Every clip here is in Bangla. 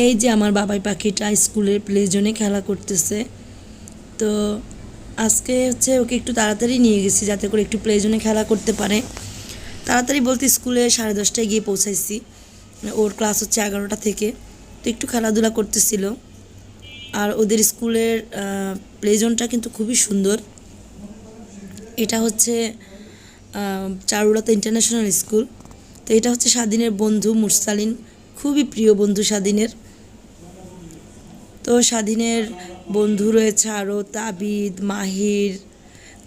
এই যে আমার বাবাই পাখিটা স্কুলের প্লে জোনে খেলা করতেছে। তো আজকে হচ্ছে ওকে একটু তাড়াতাড়ি নিয়ে গেছি যাতে করে একটু প্লে জোনে খেলা করতে পারে। তাড়াতাড়ি বলতে স্কুলে সাড়ে দশটায় গিয়ে পৌঁছাইছি। ওর ক্লাস হচ্ছে এগারোটা থেকে। তো একটু খেলাধুলা করতেছিল। আর ওদের স্কুলের প্লে জোনটা কিন্তু খুবই সুন্দর। এটা হচ্ছে চারুলতা ইন্টারন্যাশনাল স্কুল। তো এটা হচ্ছে স্বাধীনের বন্ধু মুরসালিন। খুবই প্রিয় বন্ধু স্বাধীনের। তো স্বাধীনের বন্ধু রয়েছে আরও, তাবিদ, মাহির,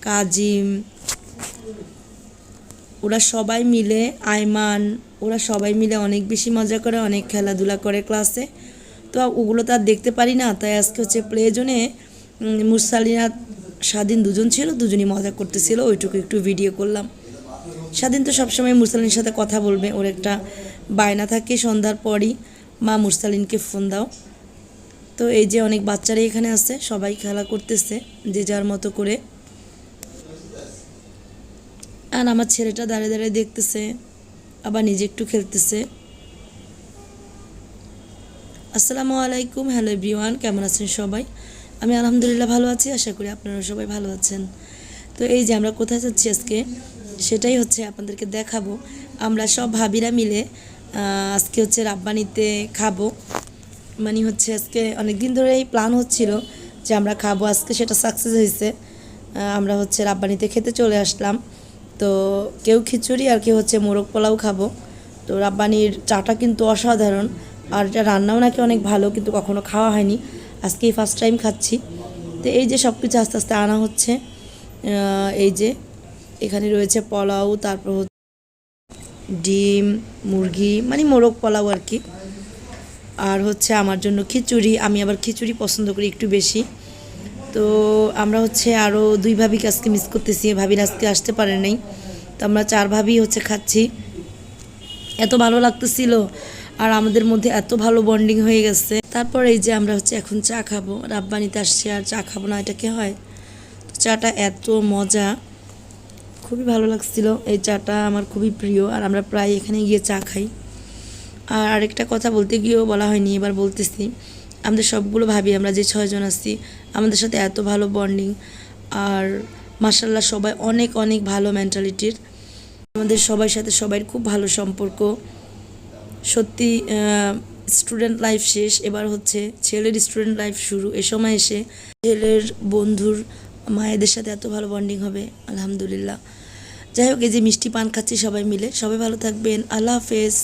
কাজিম। ওরা সবাই মিলে, আয়মান, ওরা সবাই মিলে অনেক বেশি মজা করে, অনেক খেলাধুলা করে ক্লাসে তো ওগুলো তো আর দেখতে পারি না, তাই আজকে হচ্ছে প্লে জোনে স্বাধীন দুজন ছিল, দুজনই মজা করতেছিল, ওইটুকু একটু ভিডিও করলাম। স্বাধীন তো সবসময় মুরসালিনের সাথে কথা বলবে, ওর একটা বায়না থাকে, সন্ধ্যার পরই। মা মুরসালিনকে ফোন দাও। তো এই যে অনেক বাচ্চারা এখানে আছে, সবাই খেলা করতেছে, যে যার মতো করে। আর আমার ছেলেটা দাঁড়িয়ে দাঁড়িয়ে দেখতেছে, আবার নিজে একটু খেলতেছে। আসসালামু আলাইকুম, হ্যালো এভরিওয়ান, কেমন আছেন সবাই? আমি আলহামদুলিল্লাহ ভালো আছি, আশা করি আপনারা সবাই ভালো আছেন। তো এই যে আমরা কোথায় যাচ্ছি আজকে, সেটাই হচ্ছে আপনাদেরকে দেখাবো। আমরা সব ভাবিরা মিলে আজকে হচ্ছে রাব্বানিতে খাব। মানে হচ্ছে আজকে অনেক দিন ধরেই প্ল্যান হচ্ছিল যে আমরা খাব। আজকে সেটা সাকসেস হয়েছে। আমরা হচ্ছে রাব্বানিতে খেতে চলে আসলাম। তো কেউ খিচুড়ি আর কেউ হচ্ছে মোরগ পোলাও খাব। তো রাব্বানির চাটা কিন্তু অসাধারণ। আর এটা রান্নাও নাকি অনেক ভালো, কিন্তু কখনো খাওয়া হয়নি। আজকেই ফার্স্ট টাইম খাচ্ছি। তো এই যে সব কিছু আস্তে আস্তে আনা হচ্ছে এই যে এখানে রয়েছে পোলাও, তারপর ডিম, মুরগি মানে মোরগ পোলাও আর কি। আর হচ্ছে আমার জন্য খিচুড়ি, আমি আবার খিচুড়ি পছন্দ করি একটু বেশি। তো আমরা হচ্ছে আরও দুই ভাবিকে আজকে মিস করতেছি ভাবির আজকে আসতে পারে নাই। তো আমরা চার ভাবি হচ্ছে খাচ্ছি। এত ভালো লাগতেছিল আর আমাদের মধ্যে এত ভালো বন্ডিং হয়ে গেছে। তারপর এই যে আমরা হচ্ছে এখন চা খাব, রাব্বানিতে আসছি আর চা খাব না, এটা কি হয়? তো চাটা এত মজা, খুবই ভালো লাগছিল। এই চাটা আমার খুবই প্রিয় আর আমরা প্রায় এখানে গিয়ে চা খাই। আর আরেকটা কথা বলতে গিয়েও বলা হয়নি, এবার বলতেছি। আমাদের সবগুলো ভাবি, আমরা যে ছয়জন আছি, আমাদের সাথে এত ভালো বন্ডিং। আর মার্শাল্লাহ সবাই অনেক অনেক ভালো মেন্টালিটির আমাদের সবার সাথে সবাই খুব ভালো সম্পর্ক। সত্যি স্টুডেন্ট লাইফ শেষ, এবার হচ্ছে ছেলের স্টুডেন্ট লাইফ শুরু। এ সময় এসে ছেলের বন্ধুর, মায়েদের সাথে এত ভালো বন্ডিং হবে, আলহামদুলিল্লাহ। যাই হোক, এই যে মিষ্টি পান খাচ্ছি সবাই মিলে। সবাই ভালো থাকবেন। আল্লাহ হাফেজ।